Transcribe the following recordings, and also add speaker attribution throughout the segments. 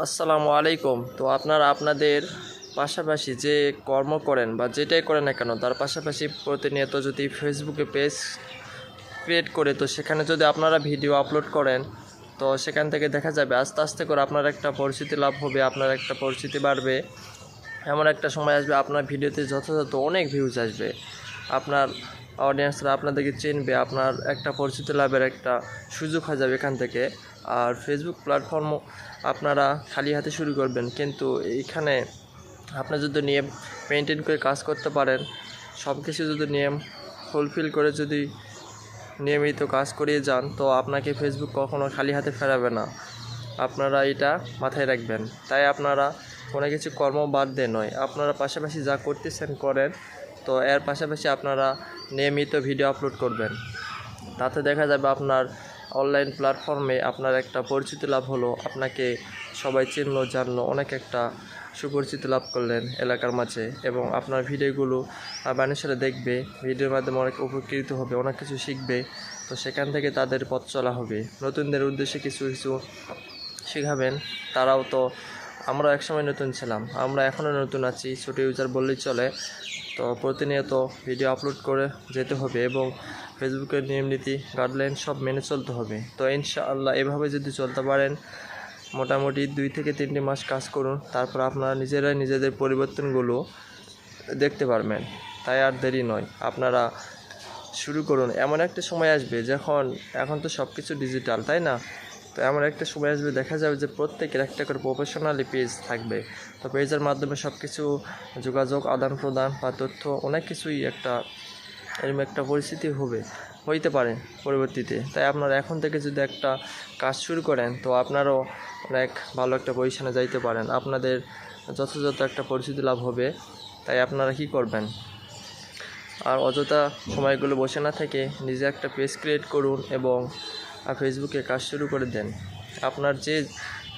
Speaker 1: আসসালামু আলাইকুম। তো আপনারা আপনাদের পাশাপাশি যে কর্ম করেন বা যেটাই করেন না কেন, তার পাশাপাশি প্রতিনিয়ত যদি ফেসবুকে পেজ ক্রিয়েট করে, তো সেখানে যদি আপনারা ভিডিও আপলোড করেন, তো সেখান থেকে দেখা যাবে আস্তে আস্তে করে আপনার একটা পরিচিতি লাভ হবে, আপনার একটা পরিচিতি বাড়বে। এমন একটা সময় আসবে, আপনার ভিডিওতে যথাযথ অনেক ভিউজ আসবে। আপনার অডিয়েন্সরা আপনাদেরকে চিনবে, আপনার একটা পরিচিতি লাভের একটা সুযোগ হয়ে যাবে এখান থেকে। আর ফেসবুক প্ল্যাটফর্ম আপনারা খালি হাতে শুরু করবেন। কিন্তু এইখানে আপনার যদি নিয়ম মেনটেন করে কাজ করতে পারেন সব কিছু যদি নিয়ম ফুলফিল করে যদি নিয়মিত কাজ করিয়ে যান, তো আপনাকে ফেসবুক কখনো খালি হাতে ফেরাবে না। আপনারা এটা মাথায় রাখবেন। তাই আপনারা কোনো কিছু কর্ম বাদ দিয়ে নয়, আপনারা পাশাপাশি যা করতেছেন করেন তো এর পাশাপাশি আপনারা নিয়মিত ভিডিও আপলোড করবেন। তাতে দেখা যাবে আপনার অনলাইন প্ল্যাটফর্মে আপনার একটা পরিচিতি লাভ হলো, আপনাকে সবাই চিনলো, জানলো, অনেক একটা সুপরিচিতি লাভ করলেন এলাকার মাঝে এবং আপনার ভিডিওগুলো মানুষেরা দেখবে ভিডিওর মাধ্যমে অনেক উপকৃত হবে, অনেক কিছু শিখবে। তো সেখান থেকে তাদের পথ চলা হবে। নতুনদের উদ্দেশ্যে কিছু কিছু শেখাবেন। তারাও তো আমরা একসময় নতুন ছিলাম। আমরা এখনও নতুন আছি। ছোটো ইউজার বললেই চলে। তো প্রতিনিয়ত ভিডিও আপলোড করে যেতে হবে এবং ফেসবুকের নিয়ম নীতি গাইডলাইন সব মেনে চলতে হবে। তো ইনশাআল্লাহ এভাবে যদি চলতে পারেন, মোটামুটি দুই থেকে তিনটি মাস কাজ করুন। তারপর আপনারা নিজেরাই নিজেদের পরিবর্তনগুলো দেখতে পারবেন। তাই আর দেরি নয়। আপনারা শুরু করুন। এমন একটা সময় আসবে যখন এখন তো সব কিছু ডিজিটাল তাই না? তো এমন একটা সময় আসবে, দেখা যাবে যে প্রত্যেকের একটা করে প্রফেশনালি পেজ থাকবে। তো পেজের মাধ্যমে সব কিছু যোগাযোগ, আদান প্রদান বা তথ্য অনেক কিছুই একটা এরকম একটা পরিস্থিতি হবে, হইতে পারে পরবর্তীতে। তাই আপনারা এখন থেকে যদি একটা কাজ শুরু করেন, তো আপনারাও অনেক ভালো একটা পজিশনে যাইতে পারেন। আপনাদের যথাযথ একটা পরিস্থিতি লাভ হবে। তাই আপনারা কি করবেন? আর অযথা সময়গুলো বসে না থেকে নিজে একটা পেজ ক্রিয়েট করুন এবং ফেসবুকে কাজ শুরু করে দেন। আপনার যে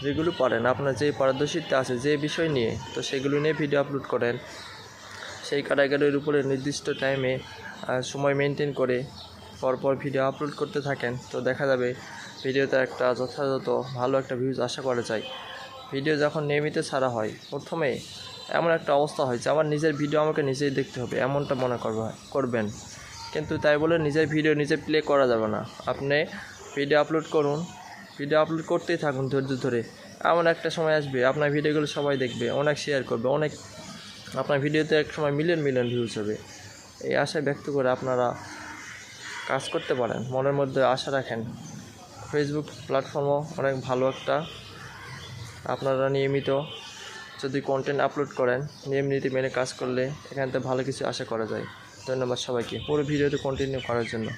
Speaker 1: যেগুলো পারেন, আপনার যে পারদর্শিতা আছে, যে বিষয় নিয়ে, তো সেগুলো নিয়ে ভিডিও আপলোড করেন। সেই ক্যাটাগরির উপরে নির্দিষ্ট টাইমে সময় মেনটেন করে পরপর ভিডিও আপলোড করতে থাকেন। তো দেখা যাবে ভিডিওতে একটা যথাযথ ভালো একটা ভিউজ আশা করা যায়। ভিডিও যখন নিয়মিত ছাড়া হয়, প্রথমে এমন একটা অবস্থা হয় যে আমার নিজের ভিডিও আমাকে নিজেই দেখতে হবে, এমনটা মনে করবে করবেন। কিন্তু তাই বলে নিজের ভিডিও নিজে প্লে করা যাবে না। আপনি ভিডিও আপলোড করুন। ভিডিও আপলোড করতেই থাকুন ধৈর্য ধরে। এমন একটা সময় আসবে, আপনার ভিডিওগুলো সবাই দেখবে, অনেক শেয়ার করবে, অনেক আপনার ভিডিওতে এক সময় মিলিয়ন মিলিয়ন ভিউজ হবে। এই আশায় ব্যক্ত করে আপনারা কাজ করতে পারেন, মনের মধ্যে আশা রাখেন। ফেসবুক প্ল্যাটফর্মও অনেক ভালো একটা। আপনারা নিয়মিত যদি কন্টেন্ট আপলোড করেন নিয়ম নীতি মেনে কাজ করলে এখান থেকে ভালো কিছু আশা করা যায়। ধন্যবাদ সবাইকে। পুরো ভিডিওটি কন্টিনিউ করার জন্য।